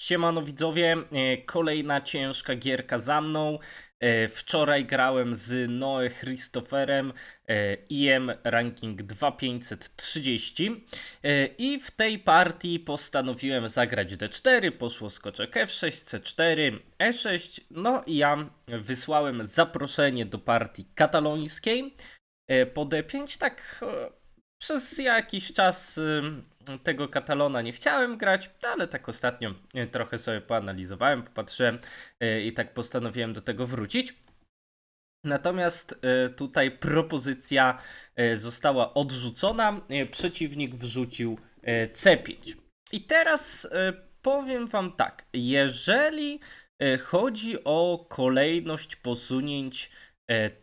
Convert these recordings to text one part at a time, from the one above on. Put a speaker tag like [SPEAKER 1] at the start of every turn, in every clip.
[SPEAKER 1] Siemano widzowie, e, kolejna ciężka gierka za mną. E, Wczoraj grałem z Noe Christopherem, e, IM ranking 2530 e, i w tej partii postanowiłem zagrać D4, poszło skoczek F6, C4, E6, no i ja wysłałem zaproszenie do partii katalońskiej. Po D5, tak przez jakiś czas tego katalona nie chciałem grać, ale tak ostatnio y, trochę sobie poanalizowałem, popatrzyłem y, i tak postanowiłem do tego wrócić. Natomiast y, tutaj propozycja została odrzucona, przeciwnik wrzucił y, C5. I teraz powiem Wam tak, jeżeli chodzi o kolejność posunięć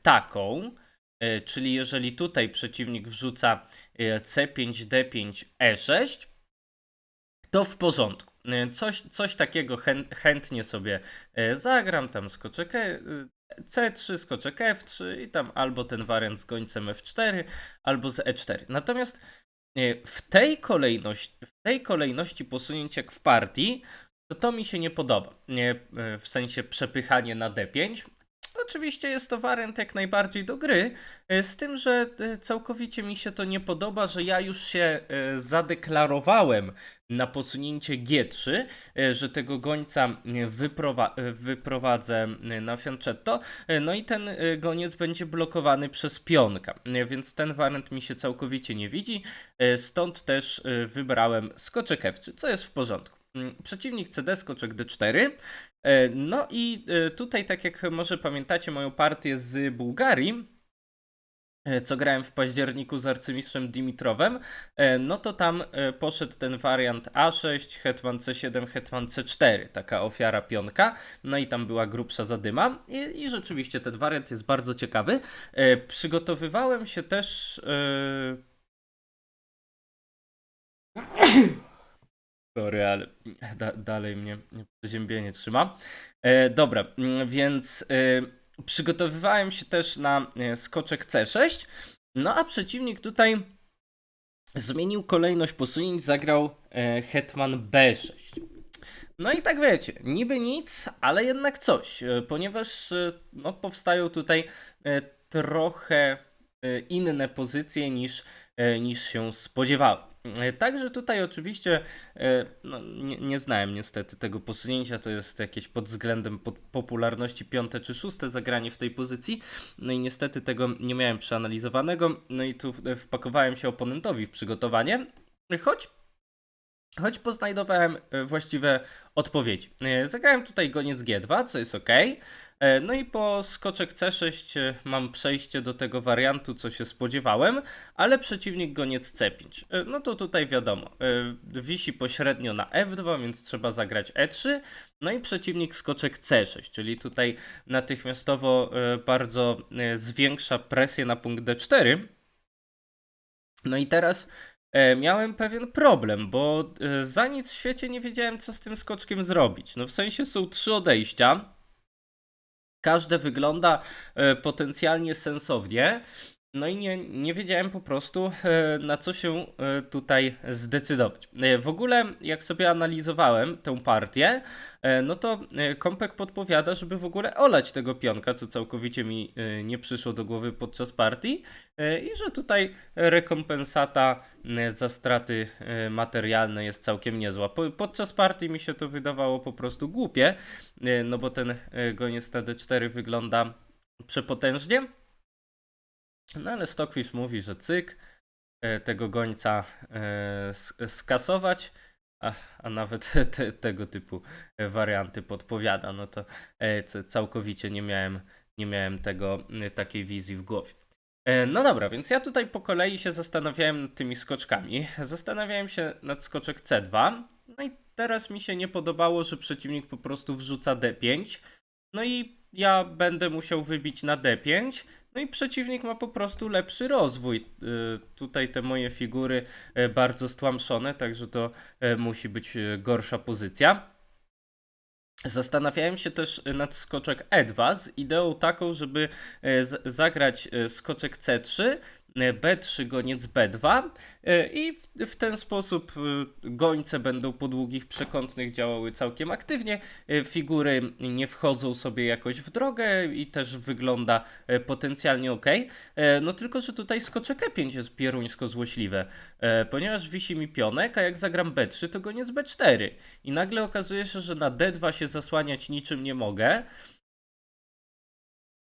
[SPEAKER 1] taką, czyli jeżeli tutaj przeciwnik wrzuca C5, D5, E6, to w porządku. Y, Coś, coś takiego chę, chętnie sobie y, zagram, tam skoczek E- y, C3, skoczek F3 i tam albo ten wariant z gońcem F4, albo z E4. Natomiast w tej kolejności, w tej kolejności posunięć jak w partii, to to mi się nie podoba. W sensie przepychanie na D5. Oczywiście jest to wariant jak najbardziej do gry, y, z tym, że y, całkowicie mi się to nie podoba, że ja już się y, zadeklarowałem na posunięcie G3, y, że tego gońca wyprowa- wyprowadzę na fianchetto, no i ten goniec będzie blokowany przez pionka, więc ten wariant mi się całkowicie nie widzi, stąd też wybrałem skoczek F3, co jest w porządku. Mm, Przeciwnik CD, skoczek D4. E, No i e, tutaj, tak jak może pamiętacie moją partię z Bułgarii, e, co grałem w październiku z arcymistrzem Dimitrowem, e, no to tam poszedł ten wariant A6, hetman C7, hetman C4, taka ofiara pionka, no i tam była grubsza zadyma i, i rzeczywiście ten wariant jest bardzo ciekawy. Przygotowywałem się też... e, Sorry, ale da, dalej mnie przeziębienie trzyma. E, dobra, mm, więc e, przygotowywałem się też na e, skoczek C6, no a przeciwnik tutaj zmienił kolejność posunięć, zagrał e, hetman B6. No i tak wiecie, niby nic, ale jednak coś, e, ponieważ e, no, powstają tutaj trochę inne pozycje niż, e, niż się spodziewałem. E, Także tutaj oczywiście e, no, nie, nie znałem niestety tego posunięcia, to jest jakieś pod względem pod popularności piąte czy szóste zagranie w tej pozycji, no i niestety tego nie miałem przeanalizowanego, no i tu e, wpakowałem się oponentowi w przygotowanie, choć Choć poznajdowałem e, właściwe odpowiedzi. E, Zagrałem tutaj goniec G2, co jest ok. No i po skoczek C6 e, mam przejście do tego wariantu, co się spodziewałem, ale przeciwnik goniec C5. E, No to tutaj wiadomo, e, wisi pośrednio na F2, więc trzeba zagrać E3. No i przeciwnik skoczek C6, czyli tutaj natychmiastowo e, bardzo e, zwiększa presję na punkt D4. No i teraz e, miałem pewien problem, bo e, za nic w świecie nie wiedziałem, co z tym skoczkiem zrobić. No w sensie są trzy odejścia. Każde wygląda e, potencjalnie sensownie. No i nie, nie wiedziałem po prostu, e, na co się e, tutaj zdecydować. E, W ogóle, jak sobie analizowałem tę partię, no to Kompek podpowiada, żeby w ogóle olać tego pionka, co całkowicie mi nie przyszło do głowy podczas partii. I że tutaj rekompensata za straty materialne jest całkiem niezła. Po- Podczas partii mi się to wydawało po prostu głupie, no bo ten goniec na D4 wygląda przepotężnie. No ale Stockfish mówi, że cyk, e, tego gońca e, sk- skasować, a, a nawet te, tego typu e, warianty podpowiada. No to całkowicie nie miałem, nie miałem tego, takiej wizji w głowie. No dobra, więc ja tutaj po kolei się zastanawiałem nad tymi skoczkami. Zastanawiałem się nad skoczek C2. No i teraz mi się nie podobało, że przeciwnik po prostu wrzuca D5. No i ja będę musiał wybić na D5. No i przeciwnik ma po prostu lepszy rozwój. Y, Tutaj te moje figury y, bardzo stłamszone, także to y, musi być gorsza pozycja. Zastanawiałem się też nad skoczek E2 z ideą taką, żeby zagrać skoczek C3, e, B3 goniec B2 e, i w, w ten sposób e, gońce będą po długich przekątnych działały całkiem aktywnie, e, figury nie wchodzą sobie jakoś w drogę i też wygląda potencjalnie ok. No tylko, że tutaj skoczek E5 jest pieruńsko złośliwe, ponieważ wisi mi pionek, a jak zagram B3 to goniec B4 i nagle okazuje się, że na D2 się zasłaniać niczym nie mogę,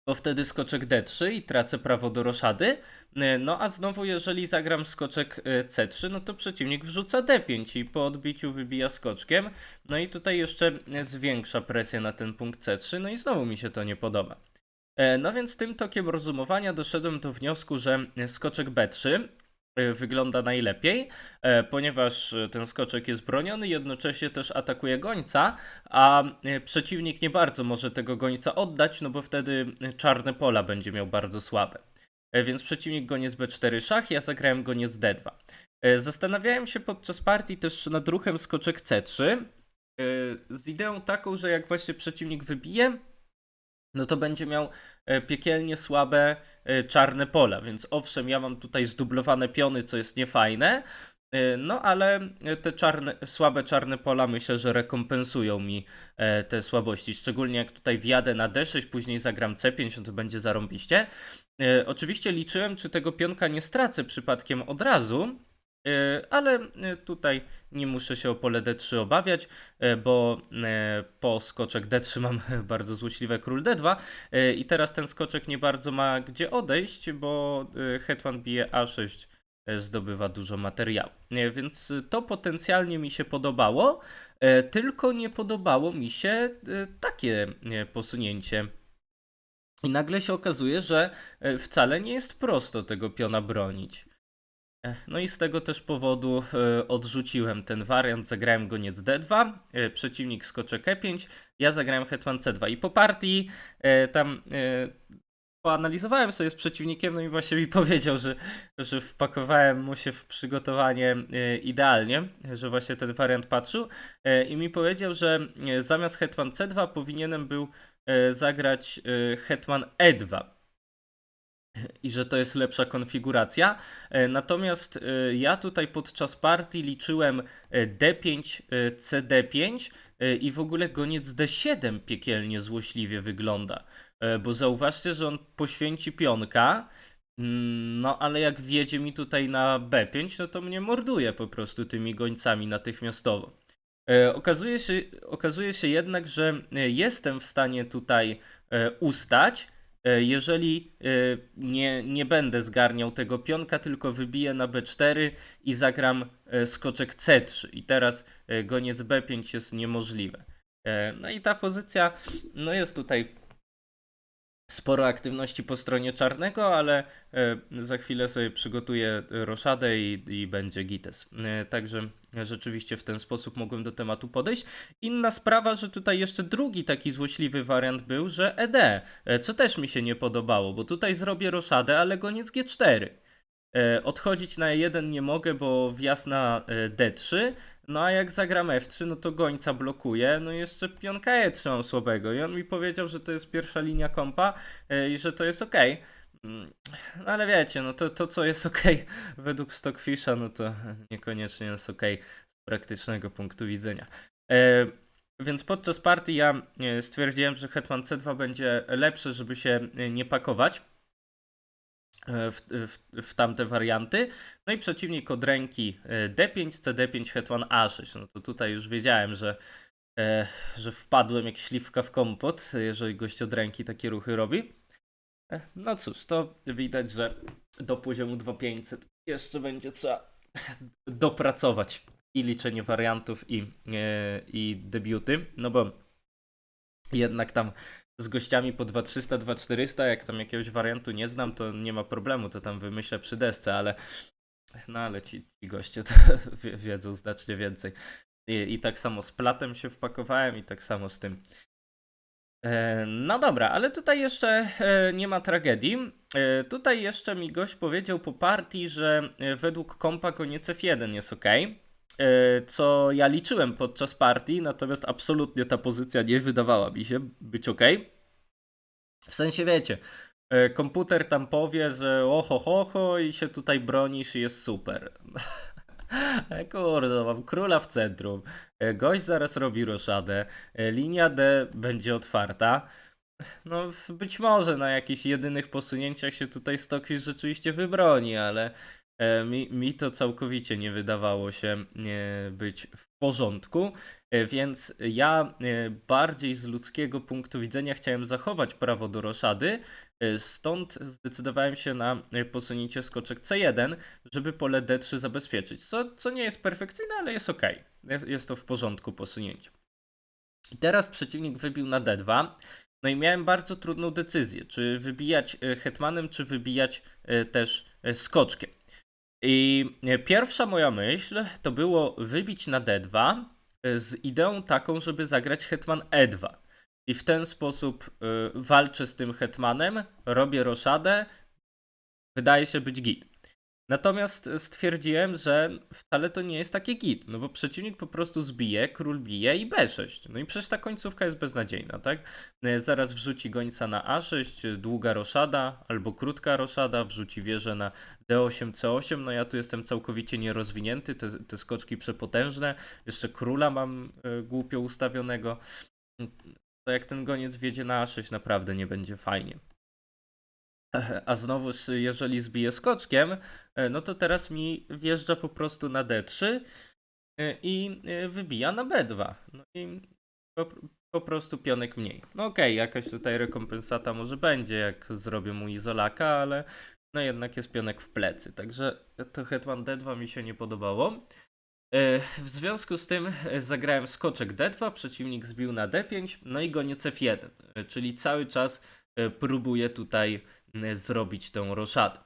[SPEAKER 1] bo wtedy skoczek D3 i tracę prawo do roszady. E, No a znowu, jeżeli zagram skoczek e, C3, no to przeciwnik wrzuca D5 i po odbiciu wybija skoczkiem. No i tutaj jeszcze zwiększa presję na ten punkt C3, no i znowu mi się to nie podoba. E, No więc tym tokiem rozumowania doszedłem do wniosku, że skoczek B3 e, wygląda najlepiej, e, ponieważ e, ten skoczek jest broniony, jednocześnie też atakuje gońca, a e, przeciwnik nie bardzo może tego gońca oddać, no bo wtedy e, czarne pola będzie miał bardzo słabe. E, Więc przeciwnik goniec B4 szach, ja zagrałem goniec D2. E, Zastanawiałem się podczas partii też nad ruchem skoczek C3, e, z ideą taką, że jak właśnie przeciwnik wybije, no to będzie miał e, piekielnie słabe e, czarne pola, więc owszem, ja mam tutaj zdublowane piony, co jest niefajne, e, no ale te czarne, słabe czarne pola myślę, że rekompensują mi te słabości, szczególnie jak tutaj wjadę na D6, później zagram C5, no to będzie zarąbiście. Oczywiście liczyłem, czy tego pionka nie stracę przypadkiem od razu, ale e, tutaj nie muszę się o pole D3 obawiać, e, bo e, po skoczek D3 mam bardzo złośliwe król D2 e, i teraz ten skoczek nie bardzo ma gdzie odejść, bo e, hetman bije A6 e, zdobywa dużo materiału. E, Więc to potencjalnie mi się podobało, e, tylko nie podobało mi się e, takie e, posunięcie. I nagle się okazuje, że e, wcale nie jest prosto tego piona bronić. No i z tego też powodu e, odrzuciłem ten wariant, zagrałem goniec D2, e, przeciwnik skoczek E5, ja zagrałem hetman C2 i po partii e, tam poanalizowałem sobie z przeciwnikiem, no i właśnie mi powiedział, że, że wpakowałem mu się w przygotowanie idealnie, że właśnie ten wariant patrzył i mi powiedział, że zamiast hetman C2 powinienem był zagrać hetman E2 i że to jest lepsza konfiguracja. E, Natomiast e, ja tutaj podczas partii liczyłem e, D5, e, CD5 e, i w ogóle goniec D7 piekielnie złośliwie wygląda. Bo zauważcie, że on poświęci pionka, mm, no ale jak wjedzie mi tutaj na B5, no to mnie morduje po prostu tymi gońcami natychmiastowo. Okazuje się, okazuje się jednak, że jestem w stanie tutaj ustać, jeżeli e, nie, nie będę zgarniał tego pionka, tylko wybiję na B4 i zagram e, skoczek C3. I teraz e, goniec B5 jest niemożliwe. E, No i ta pozycja, no jest tutaj sporo aktywności po stronie czarnego, ale e, za chwilę sobie przygotuję roszadę i, i będzie gites. E, Także rzeczywiście w ten sposób mogłem do tematu podejść. Inna sprawa, że tutaj jeszcze drugi taki złośliwy wariant był, że ED, e, co też mi się nie podobało, bo tutaj zrobię roszadę, ale goniec G4. E, Odchodzić na E1 nie mogę, bo wjazd na e, D3, no a jak zagram F3, no to gońca blokuje, no i jeszcze pionka E3 mam słabego i on mi powiedział, że to jest pierwsza linia kompa e, i że to jest ok. No ale wiecie, no to, to co jest ok według Stockfisha, no to niekoniecznie jest ok z praktycznego punktu widzenia. E, więc podczas partii ja e, stwierdziłem, że Hetman C2 będzie lepsze, żeby się nie pakować w, w, w tamte warianty. No i przeciwnik od ręki e, D5, CD5, Hetman A6. No to tutaj już wiedziałem, że, e, że wpadłem jak śliwka w kompot, jeżeli gość od ręki takie ruchy robi. E, No cóż, to widać, że do poziomu 2500 jeszcze będzie trzeba dopracować i liczenie wariantów i, e, i debiuty, no bo jednak tam z gościami po 2300, 2400, jak tam jakiegoś wariantu nie znam, to nie ma problemu, to tam wymyślę przy desce, ale no ale ci, ci goście to wie- wiedzą znacznie więcej. I, I tak samo z platem się wpakowałem i tak samo z tym. E, No dobra, ale tutaj jeszcze e, nie ma tragedii. E, Tutaj jeszcze mi gość powiedział po partii, że e, według kompa koniec F1 jest ok. Co ja liczyłem podczas partii, natomiast absolutnie ta pozycja nie wydawała mi się być ok. W sensie wiecie, e, komputer tam powie, że oho, ho, ho i się tutaj bronisz i jest super. E, Kurde, mam króla w centrum. E, Gość zaraz robi roszadę. E, Linia D będzie otwarta. No, być może na jakichś jedynych posunięciach się tutaj Stockfish rzeczywiście wybroni, ale e, mi, mi to całkowicie nie wydawało się e, być w porządku, e, więc ja e, bardziej z ludzkiego punktu widzenia chciałem zachować prawo do roszady, e, stąd zdecydowałem się na e, posunięcie skoczek C1, żeby pole D3 zabezpieczyć, co, co nie jest perfekcyjne, ale jest ok. Jest, to w porządku posunięcie. I teraz przeciwnik wybił na D2. No i miałem bardzo trudną decyzję, czy wybijać e, hetmanem, czy wybijać e, też e, skoczkiem. I e, pierwsza moja myśl to było wybić na D2 e, z ideą taką, żeby zagrać hetman E2. I w ten sposób e, walczę z tym hetmanem, robię roszadę, wydaje się być git. Natomiast e, stwierdziłem, że wcale to nie jest takie git, no bo przeciwnik po prostu zbije, król bije i B6. No i przecież ta końcówka jest beznadziejna, tak? E, Zaraz wrzuci gońca na A6, e, długa roszada albo krótka roszada, wrzuci wieżę na D8, C8. No ja tu jestem całkowicie nierozwinięty, te, te skoczki przepotężne. Jeszcze króla mam głupio ustawionego. To jak ten goniec wjedzie na A6, naprawdę nie będzie fajnie. A znowuż, jeżeli zbije skoczkiem, e, no to teraz mi wjeżdża po prostu na D3 e, i e, wybija na B2. No i po, po prostu pionek mniej. No okej, jakaś tutaj rekompensata może będzie, jak zrobię mu izolaka, ale no jednak jest pionek w plecy. Także to hetman D2 mi się nie podobało. W związku z tym zagrałem skoczek D2, przeciwnik zbił na D5, no i goniec F1, e, czyli cały czas próbuję tutaj zrobić tę roszadę.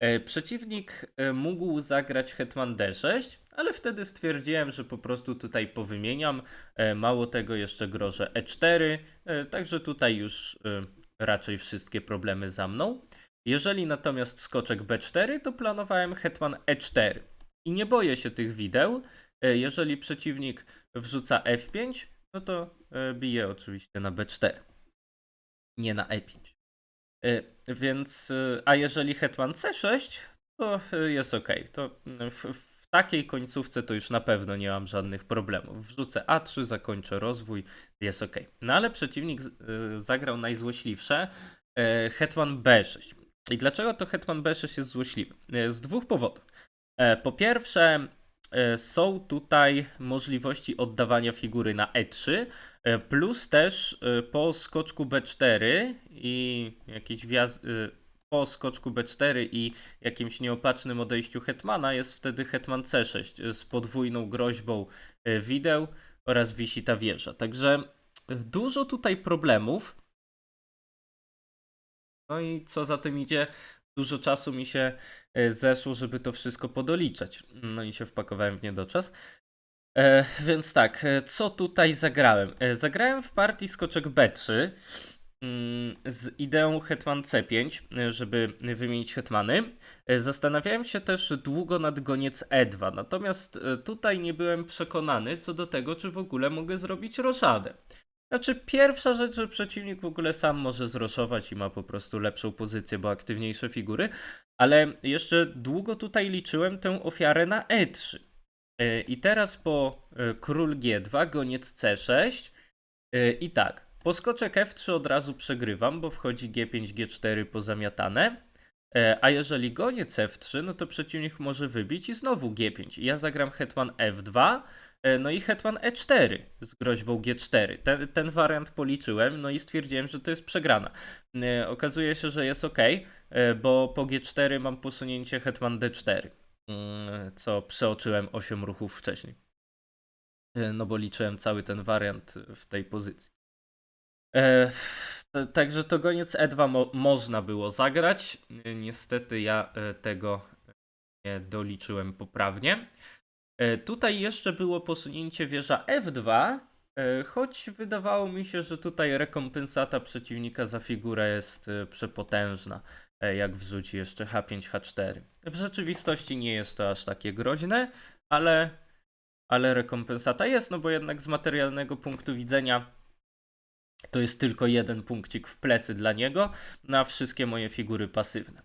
[SPEAKER 1] E, Przeciwnik e, mógł zagrać hetman D6, ale wtedy stwierdziłem, że po prostu tutaj powymieniam. E, Mało tego, jeszcze grożę E4, e, także tutaj już e, raczej wszystkie problemy za mną. Jeżeli natomiast skoczek B4, to planowałem hetman E4. I nie boję się tych wideł. E, Jeżeli przeciwnik wrzuca F5, no to e, bije oczywiście na B4. Nie na E5. E, Więc, e, a jeżeli hetman C6, to e, jest ok. To w, w takiej końcówce to już na pewno nie mam żadnych problemów. Wrzucę A3, zakończę rozwój, jest ok. No ale przeciwnik zagrał najzłośliwsze hetman B6. I dlaczego to hetman B6 jest złośliwy? Z dwóch powodów. Po pierwsze, są tutaj możliwości oddawania figury na E3, e, plus też e, po skoczku B4 i jakiś wjazd, e, po skoczku B4 i jakimś nieopatrznym odejściu hetmana jest wtedy hetman C6 e, z podwójną groźbą e, wideł oraz wisi ta wieża. Także e, dużo tutaj problemów. No i co za tym idzie, dużo czasu mi się e, zeszło, żeby to wszystko podoliczać. No i się wpakowałem w niedoczas. E, więc tak, e, co tutaj zagrałem? E, zagrałem w partii skoczek B3 mm, z ideą hetman C5, e, żeby wymienić hetmany. E, Zastanawiałem się też długo nad goniec E2, natomiast e, tutaj nie byłem przekonany co do tego, czy w ogóle mogę zrobić roszadę. Znaczy, pierwsza rzecz, że przeciwnik w ogóle sam może zroszować i ma po prostu lepszą pozycję, bo aktywniejsze figury, ale jeszcze długo tutaj liczyłem tę ofiarę na E3. E, I teraz po e, król G2, goniec C6 e, i tak, po skoczek F3 od razu przegrywam, bo wchodzi G5, G4 pozamiatane, a jeżeli goniec F3, no to przeciwnik może wybić i znowu G5. I ja zagram hetman F2, e, no i hetman E4 z groźbą G4. Ten, ten wariant policzyłem, no i stwierdziłem, że to jest przegrana. Okazuje się, że jest ok, bo po G4 mam posunięcie hetman D4 mm, co przeoczyłem 8 ruchów wcześniej. E, No bo liczyłem cały ten wariant w tej pozycji. E, Także to goniec E2 mo można było zagrać. E, Niestety ja tego nie doliczyłem poprawnie. Tutaj jeszcze było posunięcie wieża F2, e, choć wydawało mi się, że tutaj rekompensata przeciwnika za figurę jest przepotężna, jak wrzuci jeszcze H5, H4. W rzeczywistości nie jest to aż takie groźne, ale, ale rekompensata jest, no bo jednak z materialnego punktu widzenia to jest tylko jeden punkcik w plecy dla niego na wszystkie moje figury pasywne.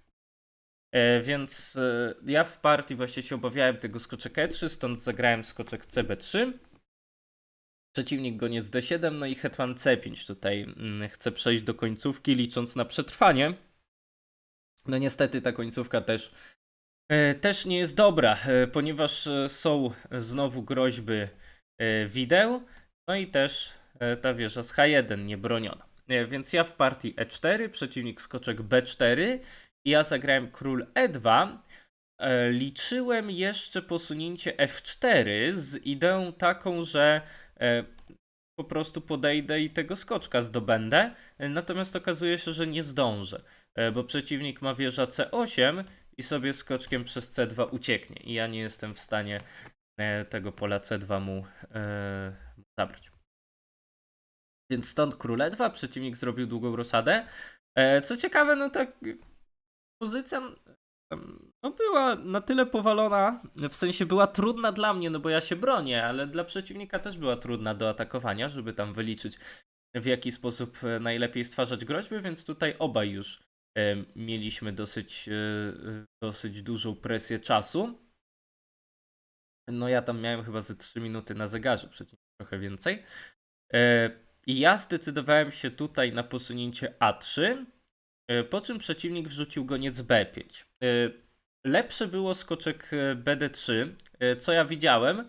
[SPEAKER 1] E, więc e, ja w partii właśnie się obawiałem tego skoczek E3, stąd zagrałem skoczek CB3. Przeciwnik goniec D7, no i hetman C5 tutaj mm, chce przejść do końcówki licząc na przetrwanie. No niestety ta końcówka też, e, też nie jest dobra, e, ponieważ e, są znowu groźby wideł, no i też ta wieża z H1 niebroniona. Więc ja w partii E4, przeciwnik skoczek B4 i ja zagrałem król E2. E, Liczyłem jeszcze posunięcie F4 z ideą taką, że po prostu podejdę i tego skoczka zdobędę. Natomiast okazuje się, że nie zdążę, bo przeciwnik ma wieża C8 i sobie skoczkiem przez C2 ucieknie. I ja nie jestem w stanie e, tego pola C2 mu e, zabrać. Więc stąd król E2, przeciwnik zrobił długą roszadę. E, Co ciekawe, no tak pozycja no była na tyle powalona, w sensie była trudna dla mnie, no bo ja się bronię, ale dla przeciwnika też była trudna do atakowania, żeby tam wyliczyć w jaki sposób e, najlepiej stwarzać groźby, więc tutaj obaj już e, mieliśmy dosyć, e, dosyć dużą presję czasu. No ja tam miałem chyba ze 3 minuty na zegarze, przeciwnik trochę więcej. E, I ja zdecydowałem się tutaj na posunięcie A3, e, po czym przeciwnik wrzucił goniec B5. E, Lepszy było skoczek e, BD3, e, co ja widziałem,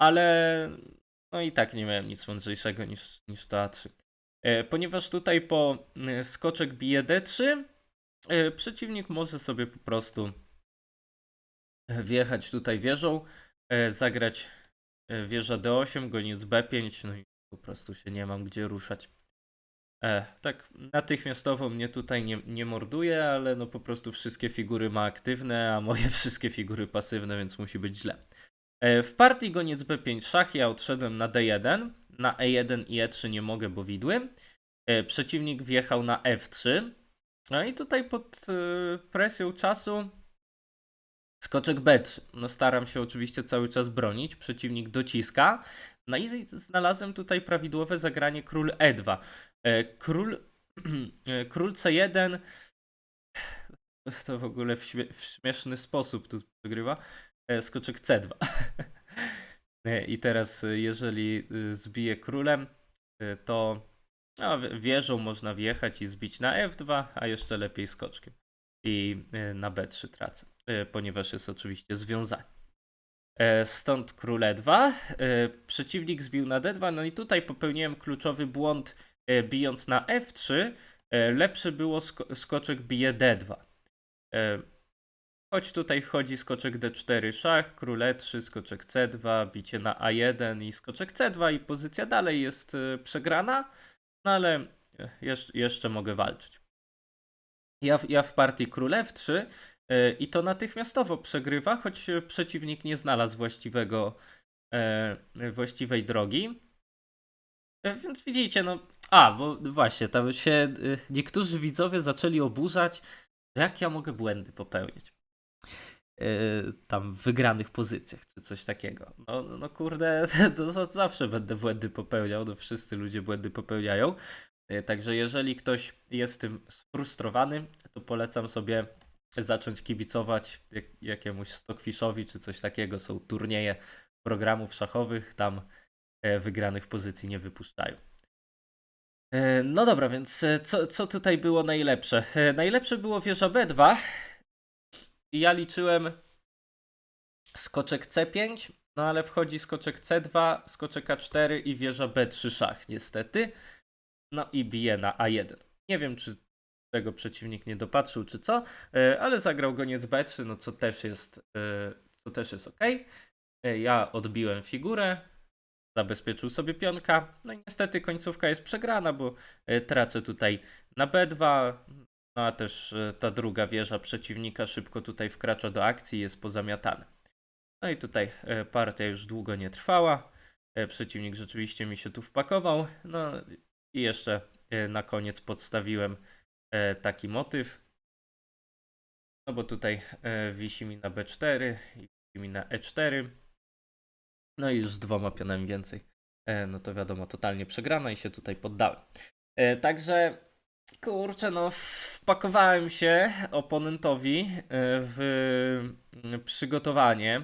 [SPEAKER 1] ale no i tak nie miałem nic mądrzejszego niż, niż to A3. E, Ponieważ tutaj po e, skoczek bije D3, e, przeciwnik może sobie po prostu wjechać tutaj wieżą, zagrać wieża D8, goniec B5, no i po prostu się nie mam gdzie ruszać. E, tak natychmiastowo mnie tutaj nie, nie morduje, ale no po prostu wszystkie figury ma aktywne, a moje wszystkie figury pasywne, więc musi być źle. E, w partii goniec B5 szach ja odszedłem na D1, na E1 i E3 nie mogę, bo widły. E, przeciwnik wjechał na F3. No i tutaj pod e, presją czasu skoczek B3. No staram się oczywiście cały czas bronić, przeciwnik dociska. No i znalazłem tutaj prawidłowe zagranie król E2. E, Król, król C1 to w ogóle w śmieszny sposób tu przegrywa. E, Skoczek C2. E, I teraz, e, jeżeli zbije królem, to no, wie- wieżą można wjechać i zbić na F2, a jeszcze lepiej skoczkiem. I na B3 tracę, ponieważ jest oczywiście związany. E, Stąd król E2. e, Przeciwnik zbił na D2, no i tutaj popełniłem kluczowy błąd bijąc na F3. e, Lepszy było sko- skoczek bije D2. Choć tutaj wchodzi skoczek D4 szach, król E3, skoczek C2, bicie na A1 i skoczek C2 i pozycja dalej jest e, przegrana, no ale e, jeszcze, mogę walczyć. Ja, w- ja w partii król F3 e, i to natychmiastowo przegrywa, choć przeciwnik nie znalazł właściwego, właściwej drogi. Więc widzicie, no. A, bo właśnie, tam się niektórzy widzowie zaczęli oburzać, jak ja mogę błędy popełniać. E, Tam wygranych pozycjach, czy coś takiego. No, no kurde, to za- zawsze będę błędy popełniał, no wszyscy ludzie błędy popełniają. E, Także jeżeli ktoś jest tym sfrustrowany, to polecam sobie zacząć kibicować jak, jakiemuś Stockfishowi czy coś takiego. Są turnieje programów szachowych, tam e, wygranych pozycji nie wypuszczają. E, No dobra, więc e, co, co tutaj było najlepsze? Najlepsze było wieża B2 i ja liczyłem skoczek C5, no ale wchodzi skoczek C2, skoczek A4 i wieża B3 szach niestety. No i bije na A1. Nie wiem, czy tego przeciwnik nie dopatrzył, czy co, e, ale zagrał goniec B3, no co też jest, e, co też jest ok. Ja odbiłem figurę, zabezpieczył sobie pionka, no i niestety końcówka jest przegrana, bo e, tracę tutaj na B2, no a też e, ta druga wieża przeciwnika szybko tutaj wkracza do akcji i jest pozamiatana. No i tutaj e, partia już długo nie trwała. E, Przeciwnik rzeczywiście mi się tu wpakował. No i jeszcze na koniec podstawiłem taki motyw. No bo tutaj wisi mi na B4 i wisi mi na E4. No i już z dwoma pionami więcej no to wiadomo, totalnie przegrana i się tutaj poddałem. Także kurczę, no wpakowałem się oponentowi e, w mm, przygotowanie.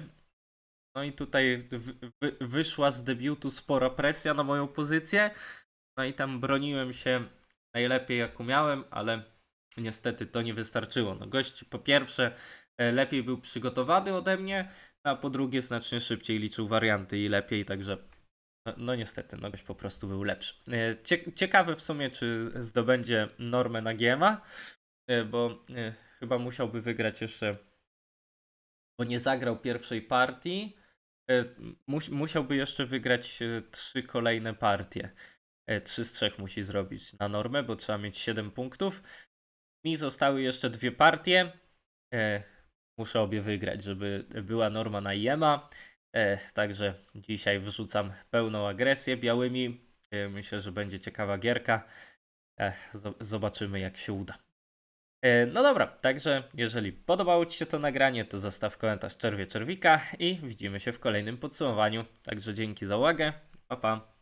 [SPEAKER 1] No i tutaj wy- wy- wyszła z debiutu spora presja na moją pozycję. No i tam broniłem się najlepiej jak umiałem, ale niestety to nie wystarczyło. No gość po pierwsze e, lepiej był przygotowany ode mnie, a po drugie znacznie szybciej liczył warianty i lepiej, także no, no niestety, no po prostu był lepszy. E, cie- Ciekawe w sumie, czy zdobędzie normę na GMA, e, bo e, chyba musiałby wygrać jeszcze, bo nie zagrał pierwszej partii. Mus- Musiałby jeszcze wygrać trzy kolejne partie. Trzy z trzech musi zrobić na normę, bo trzeba mieć 7 punktów. Mi zostały jeszcze dwie partie. Muszę obie wygrać, żeby była norma na IEMA. E, Także dzisiaj wrzucam pełną agresję białymi. E, Myślę, że będzie ciekawa gierka. E, zo- Zobaczymy, jak się uda. No dobra, także jeżeli podobało Ci się to nagranie, to zostaw komentarz czerwie czerwika i widzimy się w kolejnym podsumowaniu. Także dzięki za uwagę. Pa pa.